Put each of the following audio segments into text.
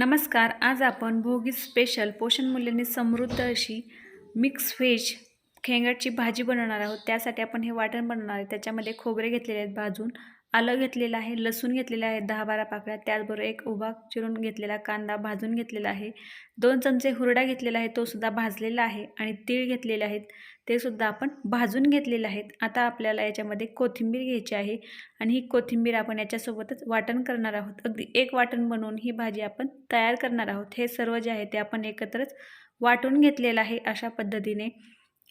नमस्कार आज आपण भोगी स्पेशल पोषणमूल्याने समृद्ध अशी मिक्स व्हेज खेंगटची भाजी बनवणार आहोत. त्यासाठी आपण हे वाटण बनवणार आहे. त्याच्यामध्ये खोबरे घेतलेले आहेत भाजून आलं घेतलेलं आहे लसूण घेतलेलं आहे दहा बारा पाकळ्या त्याचबरोबर एक उभा चिरून घेतलेला कांदा भाजून घेतलेला आहे. दोन चमचे हुरडा घेतलेला आहे तो सुद्धा भाजलेला आहे आणि तीळ घेतलेले आहेत. ते सुद्धा आपण भाजून घेतलेले आहेत. आता आपल्याला याच्यामध्ये कोथिंबीर घ्यायची आहे आणि ही कोथिंबीर आपण याच्यासोबतच वाटण करणार आहोत. अगदी एक वाटण बनवून ही भाजी आपण तयार करणार आहोत. हे सर्व जे आहे ते आपण एकत्रच वाटून घेतलेलं आहे अशा पद्धतीने.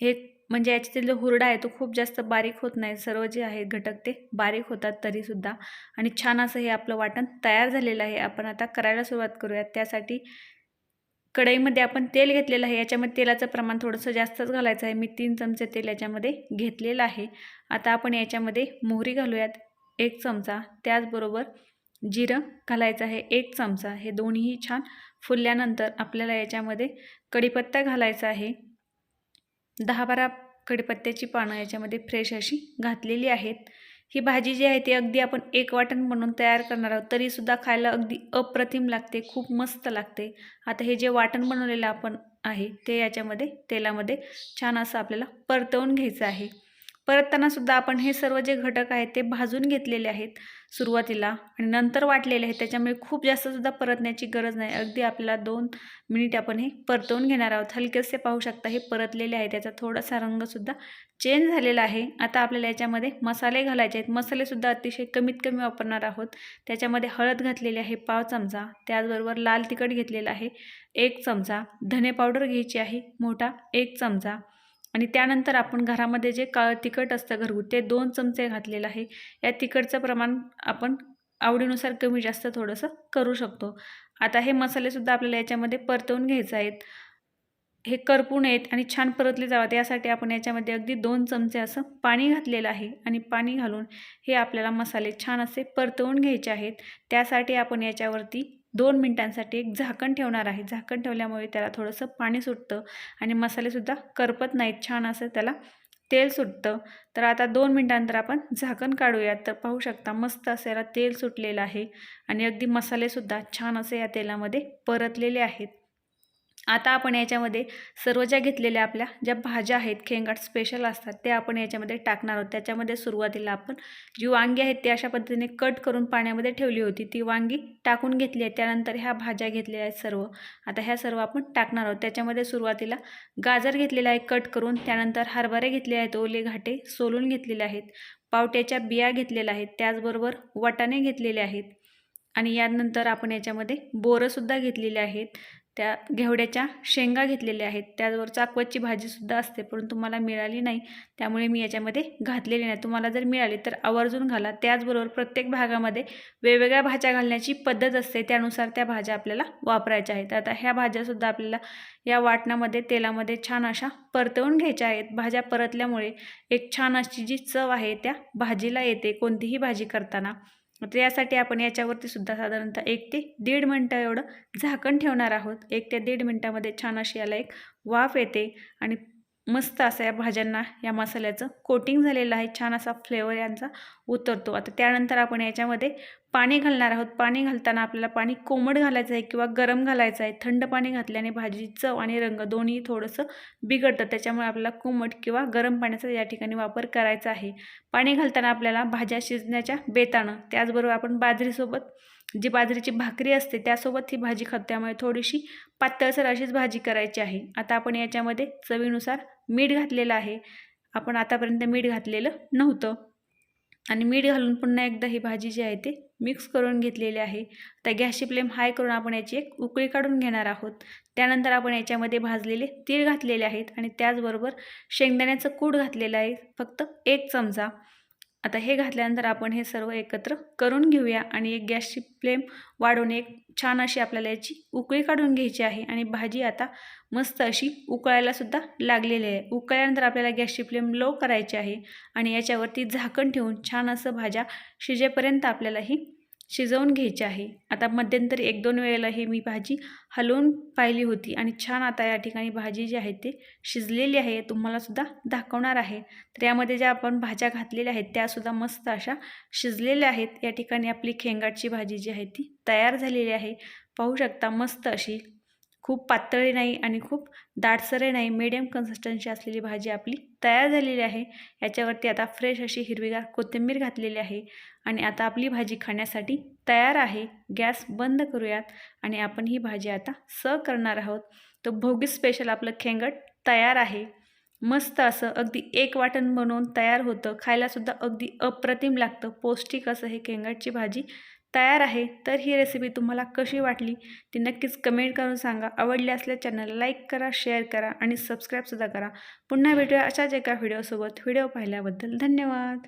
हे म्हणजे याच्यातील जो हुरडा आहे तो खूप जास्त बारीक होत नाही. सर्व जे आहे घटक ते बारीक होतात तरीसुद्धा. आणि छान असं हे आपलं वाटण तयार झालेलं आहे. आपण आता करायला सुरुवात करूयात. त्यासाठी कढईमध्ये आपण तेल घेतलेलं आहे. याच्यामध्ये तेलाचं प्रमाण थोडंसं जास्तच घालायचं आहे. मी तीन चमचे तेल याच्यामध्ये घेतलेलं आहे. आता आपण याच्यामध्ये मोहरी घालूयात. एक चमचा. त्याचबरोबर जिरं घालायचं आहे. एक चमचा. हे दोन्हीही छान फुलल्यानंतर आपल्याला याच्यामध्ये कढीपत्ता घालायचा आहे. दहा बारा कढीपत्त्याची पानं याच्यामध्ये फ्रेश अशी घातलेली आहेत. ही भाजी जी आहे ती अगदी आपण एक वाटण म्हणून तयार करणार आहोत तरीसुद्धा खायला अगदी अप्रतिम लागते खूप मस्त लागते. आता हे जे वाटण बनवलेलं आपण आहे ते याच्यामध्ये तेलामध्ये छान असं आपल्याला परतवून घ्यायचं आहे. परततानासुद्धा आपण हे सर्व जे घटक आहेत ते भाजून घेतलेले आहेत सुरुवातीला आणि नंतर वाटलेले आहेत. त्याच्यामुळे खूप जास्तसुद्धा परतण्याची गरज नाही. अगदी आपल्याला दोन मिनिट आपण हे परतवून घेणार आहोत. हलकेसे पाहू शकता हे परतलेले आहे. त्याचा थोडासा रंगसुद्धा चेंज झालेला आहे. आता आपल्याला याच्यामध्ये मसाले घालायचे आहेत. मसालेसुद्धा अतिशय कमीत कमी वापरणार आहोत. त्याच्यामध्ये हळद घातलेली आहे पाव चमचा. त्याचबरोबर लाल तिखट घेतलेलं आहे एक चमचा. धने पावडर घ्यायची आहे मोठा एक चमचा. आणि त्यानंतर आपण घरामध्ये जे काळं तिखट असतं घरगुती ते दोन चमचे घातलेलं आहे. या तिखटचं प्रमाण आपण आवडीनुसार कमी जास्त थोडंसं करू शकतो. आता हे मसालेसुद्धा आपल्याला याच्यामध्ये परतवून घ्यायचे आहेत. हे करपू नयेत आणि छान परतले जावं यासाठी आपण याच्यामध्ये अगदी दोन चमचे असं पाणी घातलेलं आहे आणि पाणी घालून हे आपल्याला मसाले छान असे परतवून घ्यायचे आहेत. त्यासाठी आपण याच्यावरती दोन मिनटांसाठी एक झाकण ठेवणार आहे. झाकण ठेवल्यामुळे त्याला थोडंसं पाणी सुटतं आणि मसालेसुद्धा करपत नाहीत. छान असं त्याला तेल सुटतं. तर आता दोन मिनटानंतर आपण झाकण काढूयात. तर पाहू शकता मस्त असं याला तेल सुटलेलं आहे आणि अगदी मसालेसुद्धा छान असे या तेलामध्ये परतलेले आहेत. आता आपण याच्यामध्ये सर्व ज्या घेतलेल्या आपल्या ज्या भाज्या आहेत खेंगाट स्पेशल असतात त्या आपण याच्यामध्ये टाकणार आहोत. त्याच्यामध्ये सुरुवातीला आपण जी वांगी आहेत ती अशा पद्धतीने कट करून पाण्यामध्ये ठेवली होती. ती वांगी टाकून घेतली आहे. त्यानंतर ह्या भाज्या घेतलेल्या आहेत सर्व. आता ह्या सर्व आपण टाकणार आहोत. त्याच्यामध्ये सुरुवातीला गाजर घेतलेला आहे कट करून. त्यानंतर हरभरे घेतले आहेत ओले घाटे सोलून घेतलेले आहेत. पावट्याच्या बिया घेतलेल्या आहेत. त्याचबरोबर वटाणे घेतलेले आहेत. आणि यानंतर आपण याच्यामध्ये बोरंसुद्धा घेतलेले आहेत. त्या घेवड्याच्या शेंगा घेतलेल्या आहेत. त्याचबरोबर चाकवतची भाजीसुद्धा असते परंतु मला मिळाली नाही. त्यामुळे मी याच्यामध्ये घातलेली नाही. तुम्हाला जर मिळाली तर आवर्जून घाला. त्याचबरोबर प्रत्येक भागामध्ये वेगवेगळ्या भाज्या घालण्याची पद्धत असते. त्यानुसार त्या भाज्या आपल्याला वापरायच्या आहेत. आता ह्या भाज्यासुद्धा आपल्याला या वाटणामध्ये तेलामध्ये छान अशा परतवून घ्यायच्या आहेत. भाज्या परतल्यामुळे एक छान अशी जी चव आहे त्या भाजीला येते कोणतीही भाजी करताना. तर यासाठी आपण याच्यावरती सुद्धा साधारणतः एक ते दीड मिनटं एवढं झाकण ठेवणार आहोत. एक ते दीड मिनटामध्ये छान अशी याला एक वाफ येते आणि मस्त असं या भाज्यांना या मसाल्याचं कोटिंग झालेलं आहे. छान असा फ्लेवर यांचा उतरतो. आता त्यानंतर आपण याच्यामध्ये पाणी घालणार आहोत. पाणी घालताना आपल्याला पाणी कोमट घालायचं आहे किंवा गरम घालायचं आहे. थंड पाणी घातल्याने भाजी चव आणि रंग दोन्ही थोडंसं बिघडतं. त्याच्यामुळे आपल्याला कोमट किंवा गरम पाण्याचा या ठिकाणी वापर करायचा आहे. पाणी घालताना आपल्याला भाज्या शिजण्याच्या बेतानं त्याचबरोबर आपण बाजरीसोबत जी बाजरीची भाकरी असते त्यासोबत ही भाजी खातो. त्यामुळे थोडीशी पातळसर अशीच भाजी करायची आहे. आता आपण याच्यामध्ये चवीनुसार मीठ घातलेलं आहे. आपण आतापर्यंत मीठ घातलेलं नव्हतं. आणि मीठ घालून पुन्हा एकदा ही भाजी जी आहे ते मिक्स करून घेतलेली आहे. तर गॅसची फ्लेम हाय करून आपण याची एक उकळी काढून घेणार आहोत. त्यानंतर आपण याच्यामध्ये भाजलेले तीळ घातलेले आहेत. आणि त्याचबरोबर शेंगदाण्याचं कूड घातलेलं आहे. फक्त एक चमचा. आता हे घातल्यानंतर आपण हे सर्व एकत्र करून घेऊया आणि एक गॅसची फ्लेम वाढवून एक छान अशी आपल्याला याची उकळी काढून घ्यायची आहे आणि भाजी आता मस्त अशी उकळायलासुद्धा लागलेली आहे. उकळल्यानंतर आपल्याला गॅसची फ्लेम लो करायची आहे आणि याच्यावरती झाकण ठेवून छान असं भाज्या शिजेपर्यंत आपल्याला ही शिजवून घ्यायची आहे. आता मध्यंतरी एक दोन वेळेला हे मी भाजी हलवून पाहिली होती आणि छान आता या ठिकाणी भाजी जी आहे ते शिजलेली आहे. तुम्हालासुद्धा दाखवणार आहे. तर यामध्ये ज्या आपण भाज्या घातलेल्या आहेत त्यासुद्धा मस्त अशा शिजलेल्या आहेत. या ठिकाणी आपली खेंगाटची भाजी जी आहे ती तयार झालेली आहे. पाहू शकता मस्त अशी खूप पातळी नाही आणि खूप दाटसरही नाही मीडियम कन्सिस्टन्सी असलेली भाजी आपली तयार झालेली आहे. याच्यावरती आता फ्रेश अशी हिरवीगार कोथिंबीर घातलेली आहे आणि आता आपली भाजी खाण्यासाठी तयार आहे. गॅस बंद करूयात आणि आपण ही भाजी आता सर्व करणार आहोत. तर भोगी स्पेशल आपलं खेंगट तयार आहे. मस्त असं अगदी एक वाटण बनवून तयार होतं. खायलासुद्धा अगदी अप्रतिम लागतं. पौष्टिक असं हे खेंगटची भाजी तयार आहे तर ही रेसिपी तुम्हाला कशी वाटली ती नक्कीच कमेंट करून सांगा. आवडली असल्या चॅनलला लाईक करा शेअर करा आणि सबस्क्राईबसुद्धा करा. पुन्हा भेटूया अशाच एका व्हिडिओसोबत व्हिडिओ पाहिल्याबद्दल धन्यवाद.